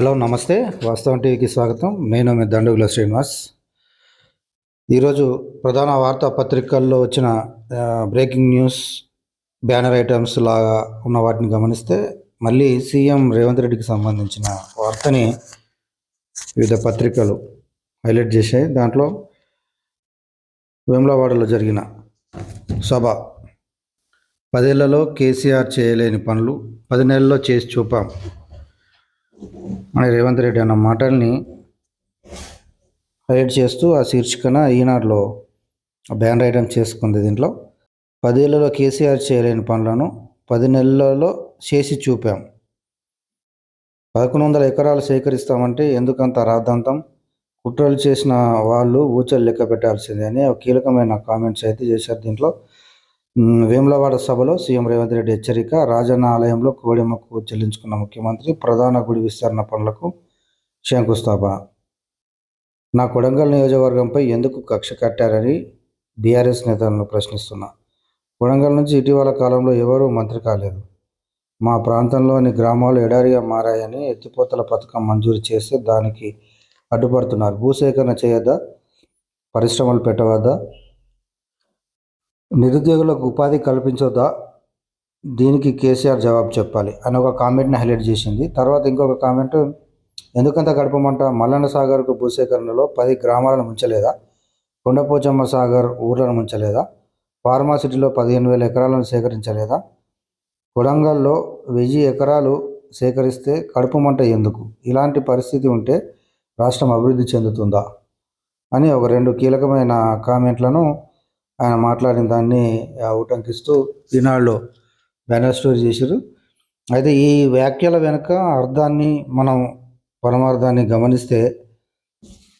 Hello నమస్తే. వాస్తవం టీవీకి స్వాగతం. నేను మీ దండుగుల శ్రీనివాస్. ఈరోజు ప్రధాన వార్తా పత్రికల్లో వచ్చిన బ్రేకింగ్ న్యూస్ బ్యానర్ ఐటమ్స్ లాగా ఉన్న వాటిని గమనిస్తే మళ్ళీ సీఎం రేవంత్ రెడ్డికి సంబంధించిన వార్తని వివిధ పత్రికలు హైలైట్ చేశాయి. దాంట్లో వేములవాడలో జరిగిన సభ. పదేళ్ళలో కేసీఆర్ చేయలేని పనులు పది నెలల్లో చేసి చూపాం. మన రేవంత్ రెడ్డి అన్న మాటల్ని హైలైట్ చేస్తూ ఆ శీర్షికన ఈనాడులో బ్యాన్ ఐటమ్ చేసుకుంది దీంట్లో. పదేళ్ళలో కేసీఆర్ చేయలేని పనులను పది నెలలలో చేసి చూపాం. పదకొండు వందల ఎకరాలు సేకరిస్తామంటే ఎందుకంత రాద్ధాంతం కుట్రలు చేసిన వాళ్ళు ఊచలు లెక్క పెట్టాల్సిందే అని ఒక కీలకమైన కామెంట్స్ అయితే చేశారు దీంట్లో. వేములవాడ సభలో సీఎం రేవంత్ రెడ్డి హెచ్చరిక రాజన్న ఆలయంలో కోడెమ్మకు చెల్లించుకున్న ముఖ్యమంత్రి ప్రధాన గుడి విస్తరణ పనులకు శంకుస్థాపన నా కొడంగల్ నియోజకవర్గంపై ఎందుకు కక్ష కట్టారని బీఆర్ఎస్ నేతలను ప్రశ్నిస్తున్నా. కొడంగల్ నుంచి ఇటీవల కాలంలో ఎవరూ మంత్రి కాలేదు. మా ప్రాంతంలోని గ్రామాలు ఎడారిగా మారాయని ఎత్తిపోతల పథకం మంజూరు చేస్తే దానికి అడ్డుపడుతున్నారు. భూసేకరణ చేయొద్దా? పరిశ్రమలు పెట్టవద్దా? నిరుద్యోగులకు ఉపాధి కల్పించొద్దా? దీనికి కేసీఆర్ జవాబు చెప్పాలి. అని ఒక కామెంట్ని హైలైట్ చేసింది. తర్వాత ఇంకొక కామెంట్ ఎందుకంత గడపమంట? మల్లన్న సాగర్కు భూసేకరణలో పది గ్రామాలను ముంచలేదా? కొండపోచమ్మ సాగర్ ఊర్లను ముంచలేదా? ఫార్మాసిటీలో పదిహేను వేల ఎకరాలను సేకరించలేదా? కొడంగల్లో వెయ్యి ఎకరాలు సేకరిస్తే కడుపు మంట ఎందుకు? ఇలాంటి పరిస్థితి ఉంటే రాష్ట్రం అభివృద్ధి చెందుతుందా? అని ఒక రెండు కీలకమైన కామెంట్లను ఆయన మాట్లాడిన దాన్ని ఉటంకిస్తూ ఈనాళ్ళు బ్యానర్ స్టోరీ చేశారు. అయితే ఈ వ్యాఖ్యల వెనుక అర్థాన్ని మనం పరమార్థాన్ని గమనిస్తే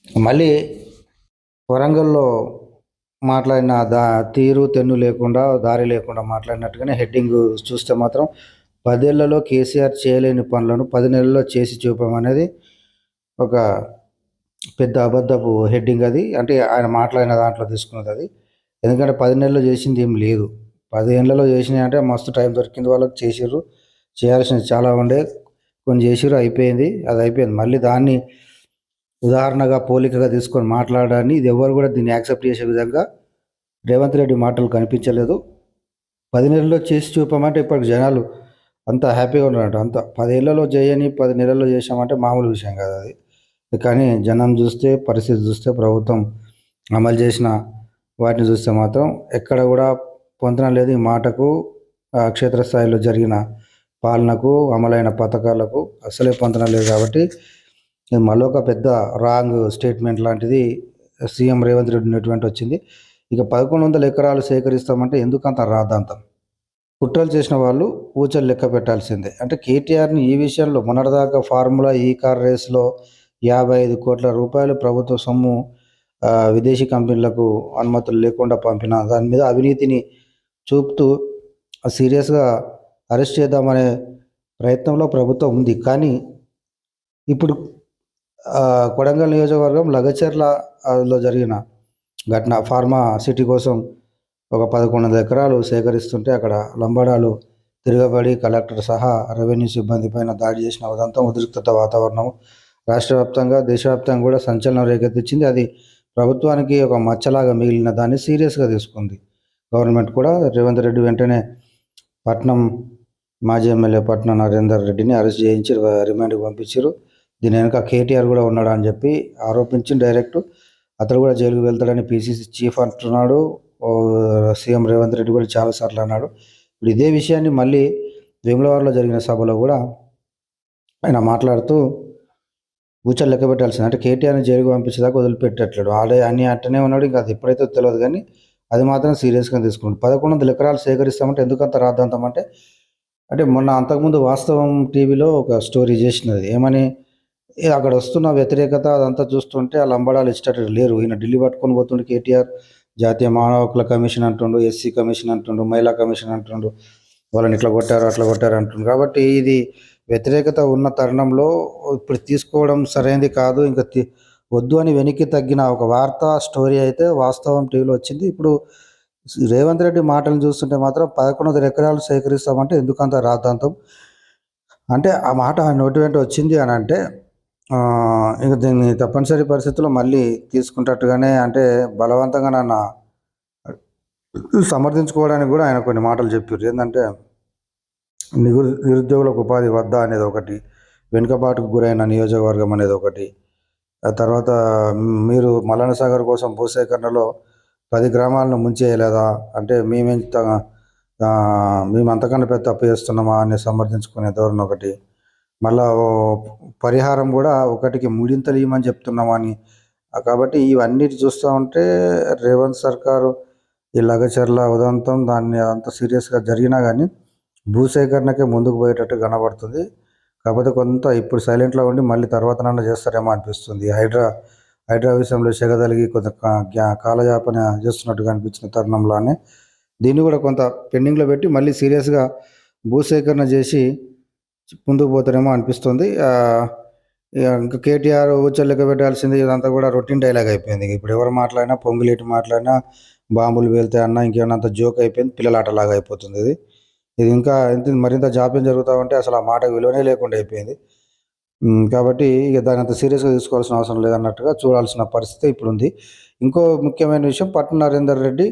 మళ్ళీ వరంగల్లో మాట్లాడిన దా తీరు తెన్ను లేకుండా దారి లేకుండా మాట్లాడినట్టుగానే హెడ్డింగ్ చూస్తే మాత్రం పదేళ్ళలో కేసీఆర్ చేయలేని పనులను పది నెలల్లో చేసి చూపామనేది ఒక పెద్ద అబద్ధపు హెడ్డింగ్ అది. అంటే ఆయన మాట్లాడిన దాంట్లో తీసుకున్నది అది. ఎందుకంటే పది నెలల్లో చేసింది ఏం లేదు. పది ఏళ్ళలో చేసినాయి అంటే మస్తు టైం దొరికింది వాళ్ళకి చేసిర్రు. చేయాల్సినవి చాలా ఉండే. కొన్ని చేసిర్రు అయిపోయింది. అది అయిపోయింది. మళ్ళీ దాన్ని ఉదాహరణగా పోలికగా తీసుకొని మాట్లాడడాన్ని ఇది ఎవరు కూడా దీన్ని యాక్సెప్ట్ చేసే విధంగా రేవంత్ రెడ్డి మాటలు కనిపించలేదు. పది నెలల్లో చేసి చూపామంటే ఇప్పటికి జనాలు అంత హ్యాపీగా ఉన్నారంట. అంత పదేళ్ళలో చేయని పది నెలల్లో చేసామంటే మామూలు విషయం కాదు అది. కానీ జనం చూస్తే పరిస్థితి చూస్తే ప్రభుత్వం అమలు చేసిన వాటిని చూస్తే మాత్రం ఎక్కడ కూడా పొందడం లేదు. ఈ మాటకు క్షేత్రస్థాయిలో జరిగిన పాలనకు అమలైన పథకాలకు అసలే పొందడం లేదు కాబట్టి మరొక పెద్ద రాంగ్ స్టేట్మెంట్ లాంటిది సీఎం రేవంత్ రెడ్డి ఉన్నటువంటి వచ్చింది. ఇక పదకొండు వందల ఎకరాలు సేకరిస్తామంటే ఎందుకంత రాద్దాంతం? కుట్రలు చేసిన వాళ్ళు ఊచలు లెక్క పెట్టాల్సిందే. అంటే కేటీఆర్ని ఈ విషయంలో మొన్నటిదాకా ఫార్ములా ఈ కార్ రేస్లో యాభై ఐదు కోట్ల రూపాయలు ప్రభుత్వ సొమ్ము విదేశీ కంపెనీలకు అనుమతులు లేకుండా పంపిన దాని మీద అవినీతిని చూపుతూ సీరియస్గా అరెస్ట్ చేద్దామనే ప్రయత్నంలో ప్రభుత్వం ఉంది. కానీ ఇప్పుడు కొడంగల్ నియోజకవర్గం లగచర్లలో జరిగిన ఘటన. ఫార్మా సిటీ కోసం ఒక పదకొండు వందల ఎకరాలు సేకరిస్తుంటే అక్కడ లంబాడాలు తిరగబడి కలెక్టర్ సహా రెవెన్యూ సిబ్బంది పైన దాడి చేసిన ఉదంతం ఉద్రిక్తత వాతావరణం రాష్ట్ర వ్యాప్తంగా దేశవ్యాప్తంగా కూడా సంచలనం రేకెత్తించింది అది ప్రభుత్వానికి ఒక మచ్చలాగా మిగిలిన దాన్ని సీరియస్గా తీసుకుంది. గవర్నమెంట్ కూడా రేవంత్ రెడ్డి వెంటనే పట్నం మాజీ ఎమ్మెల్యే పట్నం నరేందర్ రెడ్డిని అరెస్ట్ చేయించి రిమాండ్కి పంపించారు. దీని వెనుక కేటీఆర్ కూడా ఉన్నాడు అని చెప్పి ఆరోపించి డైరెక్ట్ అతడు కూడా జైలుకు వెళ్తాడని పీసీసీ చీఫ్ అంటున్నాడు. సీఎం రేవంత్ రెడ్డి కూడా చాలాసార్లు అన్నాడు. ఇప్పుడు ఇదే విషయాన్ని మళ్ళీ వేములవాడలో జరిగిన సభలో కూడా ఆయన మాట్లాడుతూ కూర్చొని లెక్క పెట్టాల్సింది. అంటే కేటీఆర్ని జైలుకు పంపించేదాకా వదిలిపెట్టట్లేడు. ఆడే అన్ని అట్టనే ఉన్నాడు ఇంకా అది ఎప్పుడైతే తెలియదు కానీ అది మాత్రం సీరియస్గా తీసుకుంటాడు పదకొండు వందల ఎకరాలు సేకరిస్తామంటే ఎందుకంత రాద్దాంతం అంటే అంటే మొన్న అంతకుముందు వాస్తవం టీవీలో ఒక స్టోరీ చేసినది. ఏమని ఏ అక్కడ వస్తున్న వ్యతిరేకత అదంతా చూస్తుంటే ఆ లంబడాలు ఇచ్చేటట్టు లేరు. ఈయన ఢిల్లీ పట్టుకొని పోతుండే కేటీఆర్ జాతీయ మానవ హక్కుల కమిషన్ అంటుండు ఎస్సీ కమిషన్ అంటుండు మహిళా కమిషన్ అంటుండు వాళ్ళని ఇట్లా కొట్టారు అట్లా కొట్టారు అంటుండు. కాబట్టి ఇది వ్యతిరేకత ఉన్న తరుణంలో ఇప్పుడు తీసుకోవడం సరైనది కాదు ఇంకా తీ- వద్దు అని వెనక్కి తగ్గిన ఒక వార్త స్టోరీ అయితే వాస్తవం టీవీలో వచ్చింది. ఇప్పుడు రేవంత్ రెడ్డి మాటలు చూస్తుంటే మాత్రం పదకొండు వందల ఎకరాలు సేకరిస్తామంటే ఎందుకంత రాద్ధాంతం? అంటే ఆ మాట ఆయన నోటి వెంట వచ్చింది అని అంటే ఆ, ఇక దీన్ని తప్పనిసరి పరిస్థితుల్లో మళ్ళీ తీసుకుంటట్టుగానే అంటే బలవంతంగా నన్ను సమర్థించుకోవడానికి కూడా ఆయన కొన్ని మాటలు చెప్పారు. ఏంటంటే నిరు నిరుద్యోగులకు ఉపాధి వద్ద అనేది ఒకటి వెనుకబాటుకు గురైన నియోజకవర్గం అనేది ఒకటి. ఆ తర్వాత మీరు మల్లన్న సాగర్ కోసం భూసేకరణలో పది గ్రామాలను ముంచేయలేదా? అంటే మేమెంత ఆ, మేము అంతకన్నా పెద్ద తప్పు చేస్తున్నామా అని సమర్థించుకునే ధోరణి ఒకటి. మళ్ళా పరిహారం కూడా ఒకటికి మూడింతలు ఇవ్వమని చెప్తున్నామని కాబట్టి ఇవన్నీ చూస్తూ ఉంటే రేవంత్ సర్కారు ఈ లగచర్ల ఉదంతం దాన్ని అంత సీరియస్గా జరిగినా కానీ భూసేకరణకే ముందుకు పోయేటట్టు కనబడుతుంది. కాకపోతే కొంత ఇప్పుడు సైలెంట్లో ఉండి మళ్ళీ తర్వాత నన్ను చేస్తారేమో అనిపిస్తుంది. హైడ్రా హైడ్రా విషయంలో చెగదలిగి కొంత కా- కాలయాపన చేస్తున్నట్టుగా అనిపించిన తరుణంలోనే దీన్ని కూడా కొంత పెండింగ్లో పెట్టి మళ్ళీ సీరియస్గా భూసేకరణ చేసి ముందుకు పోతారేమో అనిపిస్తుంది. ఇంకా కేటీఆర్ ఊచల్లెక్క పెట్టాల్సింది ఇదంతా కూడా రొటీన్ డైలాగ్ అయిపోయింది. ఇప్పుడు ఎవరు మాట్లాడినా పొంగులేటి మాట్లాడినా బాంబులు వెళ్తే అన్న ఇంకేమన్నా అంత జోక్ అయిపోయింది పిల్లలాటలాగా అయిపోతుంది ఇది. ఇది ఇంకా ఇంత మరింత జాప్యం జరుగుతూ ఉంటే అసలు ఆ మాటకు విలువనే లేకుండా అయిపోయింది. కాబట్టి ఇక దాని అంత సీరియస్గా తీసుకోవాల్సిన అవసరం లేదన్నట్టుగా చూడాల్సిన పరిస్థితి ఇప్పుడు ఉంది ఇంకో ముఖ్యమైన విషయం పట్న నరేందర్ రెడ్డి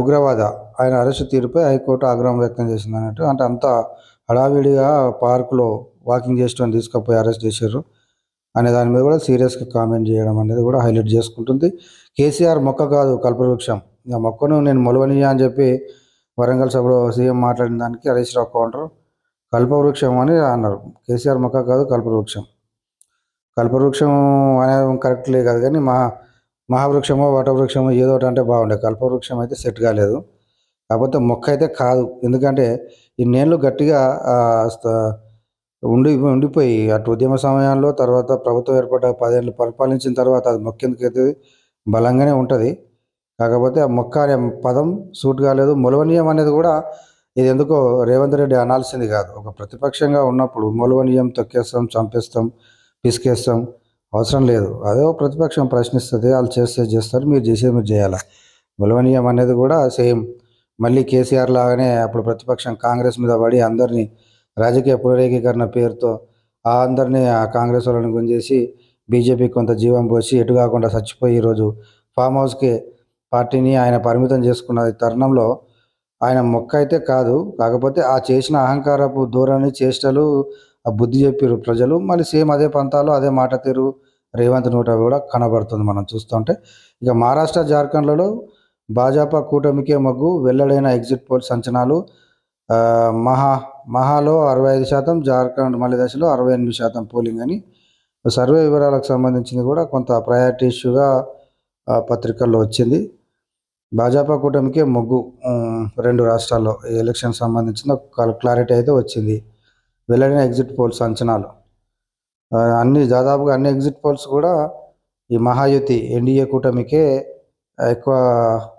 ఉగ్రవాద ఆయన అరెస్టు తీరుపై హైకోర్టు ఆగ్రహం వ్యక్తం చేసింది అన్నట్టు. అంటే అంత హడావిడిగా పార్కులో వాకింగ్ చేసేటని తీసుకుపోయి అరెస్ట్ చేశారు అనే దాని మీద కూడా సీరియస్గా కామెంట్ చేయడం అనేది కూడా హైలైట్ చేసుకుంటుంది. కేసీఆర్ మొక్క కాదు కల్పవృక్షం. ఇక మొక్కను నేను మొలవనియా అని చెప్పి వరంగల్ సభలో సీఎం మాట్లాడిన దానికి హరీష్ రావు కౌంటర్. కల్పవృక్షం అని అన్నారు. కేసీఆర్ మొక్క కాదు కల్పవృక్షం. కల్పవృక్షం అనేది కరెక్ట్లే కాదు కానీ మహా మహావృక్షమో వటవృక్షమో ఏదో ఒకటి అంటే బాగుండే. కల్పవృక్షం అయితే సెట్ కాలేదు. కాకపోతే మొక్క అయితే కాదు. ఎందుకంటే ఈ ఇన్నేళ్ళు గట్టిగా ఉండి ఉండిపోయి అటు ఉద్యమ సమయంలో తర్వాత ప్రభుత్వం ఏర్పడ్డ పదేళ్ళు పరిపాలించిన తర్వాత అది మొక్క ఎందుకైతే బలంగానే ఉంటుంది. కాకపోతే ఆ మొక్క అనే పదం సూట్ కాలేదు. మొలవనీయం అనేది కూడా ఇది ఎందుకో రేవంత్ రెడ్డి అనాల్సింది కాదు. ఒక ప్రతిపక్షంగా ఉన్నప్పుడు మొలవనీయం తొక్కేస్తాం చంపేస్తాం పిసికేస్తాం అవసరం లేదు. అదే ప్రతిపక్షం ప్రశ్నిస్తుంది వాళ్ళు చేస్తే చేస్తారు మీరు చేసేది మీరు చేయాలి? మొలవనీయం అనేది కూడా సేమ్. మళ్ళీ కేసీఆర్ లాగానే అప్పుడు ప్రతిపక్షం కాంగ్రెస్ మీద పడి అందరినీ రాజకీయ పునరేకీకరణ పేరుతో ఆ అందరినీ ఆ కాంగ్రెస్ వాళ్ళని గుంజేసి బీజేపీ కొంత జీవం పోసి ఎటు కాకుండా చచ్చిపోయి ఈరోజు ఫామ్ హౌస్కి పార్టీని ఆయన పరిమితం చేసుకున్న తరుణంలో ఆయన మొక్క అయితే కాదు. కాకపోతే ఆ చేసిన అహంకారపు ధోరణి చేష్టలు ఆ బుద్ధి చెప్పారు ప్రజలు. మళ్ళీ సేమ్ అదే పంతాలు అదే మాట తీరు రేవంత్ నోట కూడా కనబడుతుంది మనం చూస్తుంటే ఇక మహారాష్ట్ర జార్ఖండ్లలో భాజపా కూటమికే మగ్గు వెల్లడైన ఎగ్జిట్ పోల్ అంచనాలు మహా మహాలో అరవై ఐదు శాతం జార్ఖండ్ మళ్ళీ దశలో అరవై ఎనిమిది శాతం పోలింగ్ అని సర్వే వివరాలకు సంబంధించింది కూడా కొంత ప్రయారిటీ ఇష్యూగా పత్రికల్లో వచ్చింది. భాజపా కూటమికే మొగ్గు రెండు రాష్ట్రాల్లో ఈ ఎలక్షన్ సంబంధించిన క్లారిటీ అయితే వచ్చింది. వెల్లడిన ఎగ్జిట్ పోల్స్ అంచనాలు. అన్ని దాదాపుగా అన్ని ఎగ్జిట్ పోల్స్ కూడా ఈ మహాయుతి ఎన్డీఏ కూటమికే ఎక్కువ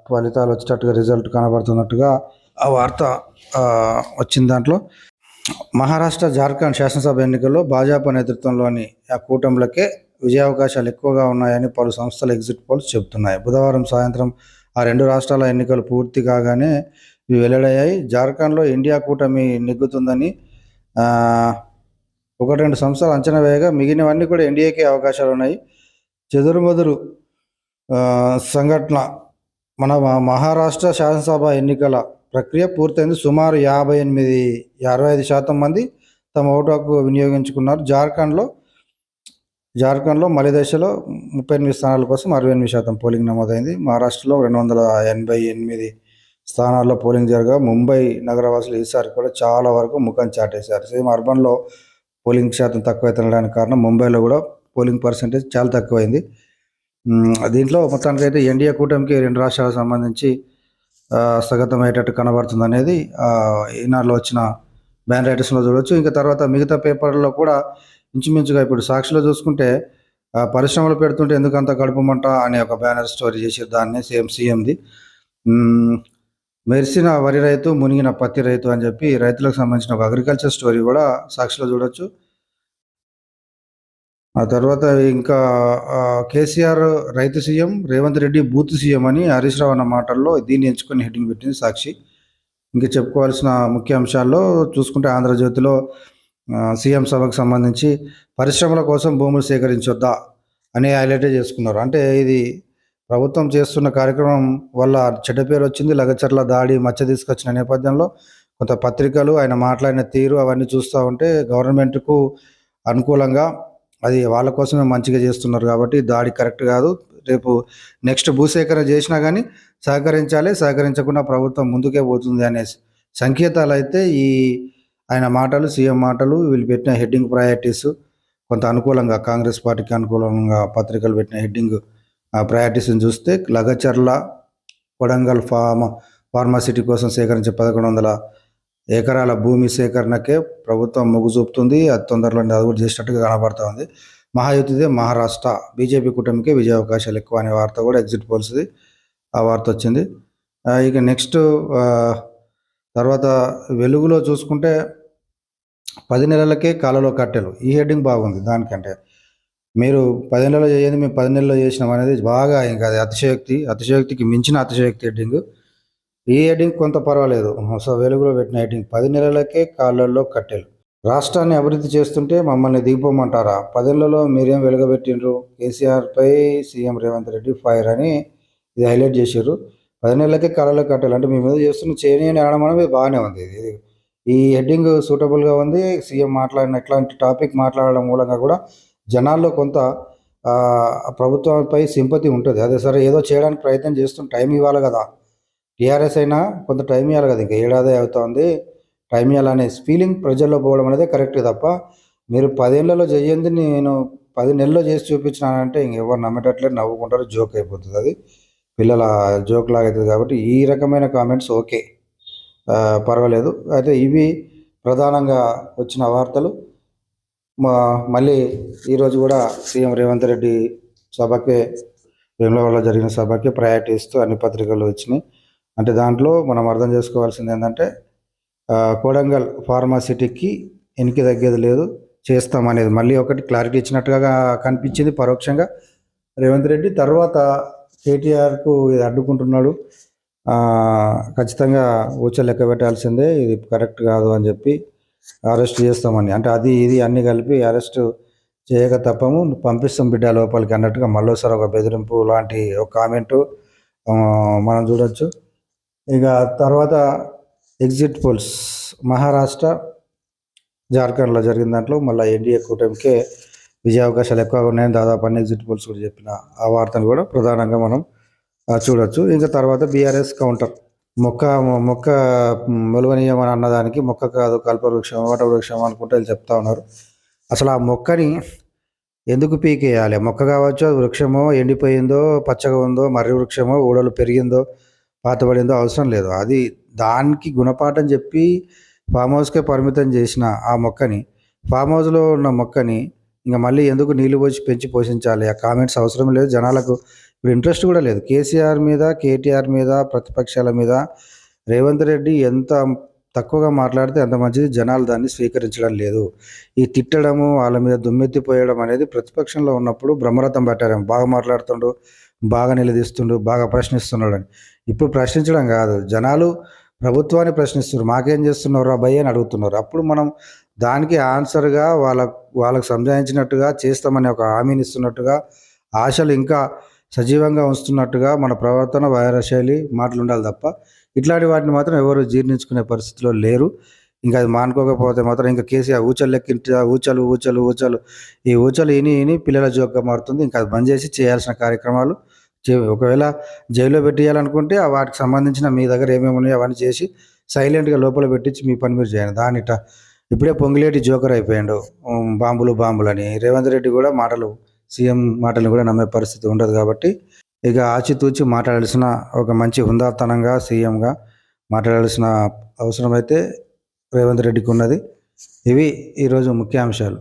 ఫలితాలు వచ్చేటట్టుగా రిజల్ట్ కనబడుతున్నట్టుగా ఆ వార్త వచ్చిన దాంట్లో. మహారాష్ట్ర జార్ఖండ్ శాసనసభ ఎన్నికల్లో భాజపా నేతృత్వంలోని ఆ కూటమిలకే విజయావకాశాలు ఎక్కువగా ఉన్నాయని పలు సంస్థల ఎగ్జిట్ పోల్స్ చెబుతున్నాయి. బుధవారం సాయంత్రం ఆ రెండు రాష్ట్రాల ఎన్నికలు పూర్తి కాగానే ఇవి వెల్లడయ్యాయి. జార్ఖండ్లో ఇండియా కూటమి నెగ్గుతుందని ఒకటి రెండు సంస్థలు అంచనా వేయగా మిగిలినవన్నీ కూడా ఎన్డీఏకే అవకాశాలు ఉన్నాయి చెదురుమదురు సంఘటన మన మహారాష్ట్ర శాసనసభ ఎన్నికల ప్రక్రియ పూర్తయింది. సుమారు యాభై ఎనిమిది అరవై ఐదు శాతం మంది తమ ఓటు హక్కు వినియోగించుకున్నారు. జార్ఖండ్లో జార్ఖండ్లో మలి దశలో ముప్పై ఎనిమిది స్థానాల కోసం అరవై ఎనిమిది శాతం పోలింగ్ నమోదైంది. మహారాష్ట్రలో రెండు వందల ఎనభై ఎనిమిది స్థానాల్లో పోలింగ్ జరగా ముంబై నగరవాసులు ఈసారి కూడా చాలా వరకు ముఖం చాటేశారు. సేమ్ అర్బన్లో పోలింగ్ శాతం తక్కువ తినడానికి కారణం ముంబైలో కూడా పోలింగ్ పర్సంటేజ్ చాలా తక్కువైంది. దీంట్లో మొత్తానికి అయితే ఎన్డీఏ కూటమికి రెండు రాష్ట్రాలకు సంబంధించి స్థగతమయ్యేటట్టు కనబడుతుంది అనేది ఈనాడులో వచ్చిన బ్యాన్ రైటర్స్లో చూడవచ్చు ఇంకా తర్వాత మిగతా పేపర్లో కూడా ఇంచుమించుగా ఇప్పుడు సాక్షిలో చూసుకుంటే పరిశ్రమలు పెడుతుంటే ఎందుకంత కడుపుమంట అనే ఒక బ్యానర్ స్టోరీ చేసి దాన్ని సేమ్ సీఎంది. మెరిసిన వరి రైతు మునిగిన పత్తి రైతు అని చెప్పి రైతులకు సంబంధించిన ఒక అగ్రికల్చర్ స్టోరీ కూడా సాక్షిలో చూడొచ్చు. ఆ తర్వాత ఇంకా కేసీఆర్ రైతు CM Revanth Reddy booth CM అని హరీష్ రావు అన్న మాటల్లో దీన్ని ఎంచుకొని హెడ్డింగ్ పెట్టింది సాక్షి. ఇంకా చెప్పుకోవాల్సిన ముఖ్య అంశాల్లో చూసుకుంటే ఆంధ్రజ్యోతిలో సీఎం సభకు సంబంధించి పరిశ్రమల కోసం భూములు సేకరించొద్దా అని హైలైట్ చేసుకున్నారు. అంటే ఇది ప్రభుత్వం చేస్తున్న కార్యక్రమం వల్ల చెడ్డ పేరు వచ్చింది లగచర్ల దాడి మచ్చ తీసుకొచ్చిన నేపథ్యంలో కొంత పత్రికలు ఆయన మాట్లాడిన తీరు అవన్నీ చూస్తూ ఉంటే గవర్నమెంట్కు అనుకూలంగా అది వాళ్ళ కోసమే మంచిగా చేస్తున్నారు కాబట్టి దాడి కరెక్ట్ కాదు. రేపు నెక్స్ట్ భూసేకరణ చేసినా కానీ సహకరించాలి సహకరించకుండా ప్రభుత్వం ముందుకే పోతుంది అనే సంకేతాలు అయితే ఈ ఆయన మాటలు సీఎం మాటలు వీళ్ళు పెట్టిన హెడ్డింగ్ ప్రయారిటీస్ కొంత అనుకూలంగా కాంగ్రెస్ పార్టీకి అనుకూలంగా పత్రికలు పెట్టిన హెడ్డింగ్ ప్రయారిటీస్ని చూస్తే లగచర్ల కొడంగల్ ఫార్మ ఫార్మాసిటీ కోసం సేకరించే పదకొండు వందల ఎకరాల భూమి సేకరణకే ప్రభుత్వం మొగ్గు చూపుతుంది. అది తొందరలో అది కూడా చేసినట్టుగా కనబడుతూ ఉంది. మహాయుతిదే మహారాష్ట్ర. బీజేపీ కూటమికి విజయ అవకాశాలు ఎక్కువ అనే వార్త కూడా ఎగ్జిట్ పోల్స్ది ఆ వార్త వచ్చింది. ఇక నెక్స్ట్ తర్వాత వెలుగులో చూసుకుంటే పది నెలలకే కాలలో కట్టెలు. ఈ హెడ్డింగ్ బాగుంది దానికంటే. మీరు పది నెలలు చేయండి మేము పది నెలల్లో చేసినాం అనేది బాగా ఇంకా అది అతిశయోక్తి అతిశయోక్తికి మించిన అతిశయోక్తి హెడ్డింగ్. ఈ హెడ్డింగ్ కొంత పర్వాలేదు. సో వెలుగులో పెట్టిన హెడ్డింగ్. పది నెలలకే కాళ్ళల్లో కట్టెలు. రాష్ట్రాన్ని అభివృద్ధి చేస్తుంటే మమ్మల్ని దిగిపోమంటారా పదేళ్ళలో మీరేం వెలుగబెట్టిండ్రు? కేసీఆర్పై సీఎం రేవంత్ రెడ్డి ఫైర్ అని ఇది హైలైట్ చేశారు పది నెలలకే కాళ్ళలో కట్టెలు. అంటే మీ మీద చేస్తున్న చేయని అని అనడం అనేది బాగానే ఉంది. ఇది ఈ హెడ్డింగ్ సూటబుల్గా ఉంది. సీఎం మాట్లాడిన ఇట్లాంటి టాపిక్ మాట్లాడడం మూలంగా కూడా జనాల్లో కొంత ప్రభుత్వంపై సింపతి ఉంటుంది. అదే సరే ఏదో చేయడానికి ప్రయత్నం చేస్తున్న టైం ఇవ్వాలి కదా. టీఆర్ఎస్ అయినా కొంత టైం ఇవ్వాలి కదా. ఇంకా ఏడాది అవుతుంది. టైం ఇవ్వాలనే ఫీలింగ్ ప్రజల్లో పోవడం అనేది కరెక్ట్ తప్ప మీరు పదేళ్ళలో చేయండి నేను పది నెలల్లో చేసి చూపించినానంటే ఇంకెవరు నమ్మేటట్లేదు. నవ్వుకుంటారు. జోక్ అయిపోతుంది అది. పిల్లల జోక్ లాగా అవుతుంది కాబట్టి ఈ రకమైన కామెంట్స్ ఓకే. పర్వాలేదు. అయితే ఇవి ప్రధానంగా వచ్చిన వార్తలు. మా మళ్ళీ ఈరోజు కూడా సీఎం రేవంత్ రెడ్డి సభకే వేములవాడలో జరిగిన సభకి ప్రయారిటీ ఇస్తూ అన్ని పత్రికలు వచ్చినాయి. అంటే దాంట్లో మనం అర్థం చేసుకోవాల్సింది ఏంటంటే కోడంగల్ కొడంగల్ ఫార్మాసిటీకి ఎనికి తగ్గేది లేదు చేస్తామనేది. మళ్ళీ ఒకటి క్లారిటీ ఇచ్చినట్టుగా కనిపించింది పరోక్షంగా. రేవంత్ రెడ్డి తర్వాత కేటీఆర్కు ఇది అడ్డుకుంటున్నాడు. ఖచ్చితంగా ఊచ లెక్క పెట్టాల్సిందే. ఇది కరెక్ట్ కాదు అని చెప్పి అరెస్ట్ చేస్తామని. అంటే అది ఇది అన్ని కలిపి అరెస్ట్ చేయక తప్పము. పంపిస్తాం బిడ్డ లోపలికి అన్నట్టుగా మళ్ళీసారి ఒక బెదిరింపు లాంటి ఒక కామెంటు మనం చూడొచ్చు. ఇక తర్వాత ఎగ్జిట్ పోల్స్. మహారాష్ట్ర జార్ఖండ్లో జరిగిన దాంట్లో మళ్ళీ ఎన్డీఏ కూటమికే విజయ అవకాశాలు ఎక్కువగా ఉన్నాయని దాదాపు అన్ని ఎగ్జిట్ పోల్స్ కూడా చెప్పిన ఆ వార్తను కూడా ప్రధానంగా మనం చూడొచ్చు. ఇంకా తర్వాత బీఆర్ఎస్ కౌంటర్. మొక్క మొక్క మొలవనీయమని అన్నదానికి మొక్క కాదు కల్పవృక్షం వాట వృక్షం అనుకుంటే వీళ్ళు చెప్తా ఉన్నారు. అసలు ఆ మొక్కని ఎందుకు పీకేయాలి? మొక్క కావచ్చు అది వృక్షమో ఎండిపోయిందో పచ్చగా ఉందో మర్రి వృక్షమో ఊడలు పెరిగిందో పాతబడిందో అవసరం లేదు. అది దానికి గుణపాఠం చెప్పి ఫామ్ హౌస్కే పరిమితం చేసిన ఆ మొక్కని ఫామ్ హౌస్లో ఉన్న మొక్కని ఇంకా మళ్ళీ ఎందుకు నీళ్ళు పోసి పెంచి పోషించాలి? ఆ కామెంట్స్ అవసరం లేదు. జనాలకు ఇప్పుడు ఇంట్రెస్ట్ కూడా లేదు. కేసీఆర్ మీద కేటీఆర్ మీద ప్రతిపక్షాల మీద రేవంత్ రెడ్డి ఎంత తక్కువగా మాట్లాడితే అంత మంచిది. జనాలు దాన్ని స్వీకరించడం లేదు. ఈ తిట్టడము వాళ్ళ మీద దుమ్మెత్తిపోయడం అనేది ప్రతిపక్షంలో ఉన్నప్పుడు బ్రహ్మరథం పట్టారేమో. బాగా మాట్లాడుతుండు బాగా నిలదీస్తుండు బాగా ప్రశ్నిస్తున్నాడు అని. ఇప్పుడు ప్రశ్నించడం కాదు. జనాలు ప్రభుత్వాన్ని ప్రశ్నిస్తున్నారు. మాకేం చేస్తున్నారు అబ్బాయి అని అడుగుతున్నారు. అప్పుడు మనం దానికి ఆన్సర్గా వాళ్ళ వాళ్ళకు సంజాయించినట్టుగా చేస్తామని ఒక హామీని ఇస్తున్నట్టుగా ఆశలు ఇంకా సజీవంగా ఉంచుతున్నట్టుగా మన ప్రవర్తన వైరశైలి మాటలు ఉండాలి తప్ప ఇట్లాంటి వాటిని మాత్రం ఎవరు జీర్ణించుకునే పరిస్థితిలో లేరు. ఇంకా అది మానుకోకపోతే మాత్రం ఇంకా కేసీఆర్ ఊచలు లెక్కించ ఊచలు ఊచలు ఊచలు ఈ ఊచలు ఇని ఇని పిల్లల జోక్గా మారుతుంది. ఇంకా అది బంద్ చేసి చేయాల్సిన కార్యక్రమాలు ఒకవేళ జైల్లో పెట్టేయాలనుకుంటే వాటికి సంబంధించిన మీ దగ్గర ఏమేమి ఉన్నాయో అవన్నీ చేసి సైలెంట్గా లోపల పెట్టించి మీ పని మీరు చేయండి. దానిట ఇప్పుడే పొంగిలేటి జోకర్ అయిపోయాడు. బాంబులు బాంబులు అని రేవంత్ రెడ్డి కూడా మాటలు సీఎం మాటలు కూడా నమ్మే పరిస్థితి ఉండదు కాబట్టి ఇక ఆచితూచి మాట్లాడాల్సిన ఒక మంచి హుందాతనంగా సీఎంగా మాట్లాడాల్సిన అవసరం అయితే రేవంత్ రెడ్డికి ఉన్నది. ఇవి ఈరోజు ముఖ్యాంశాలు.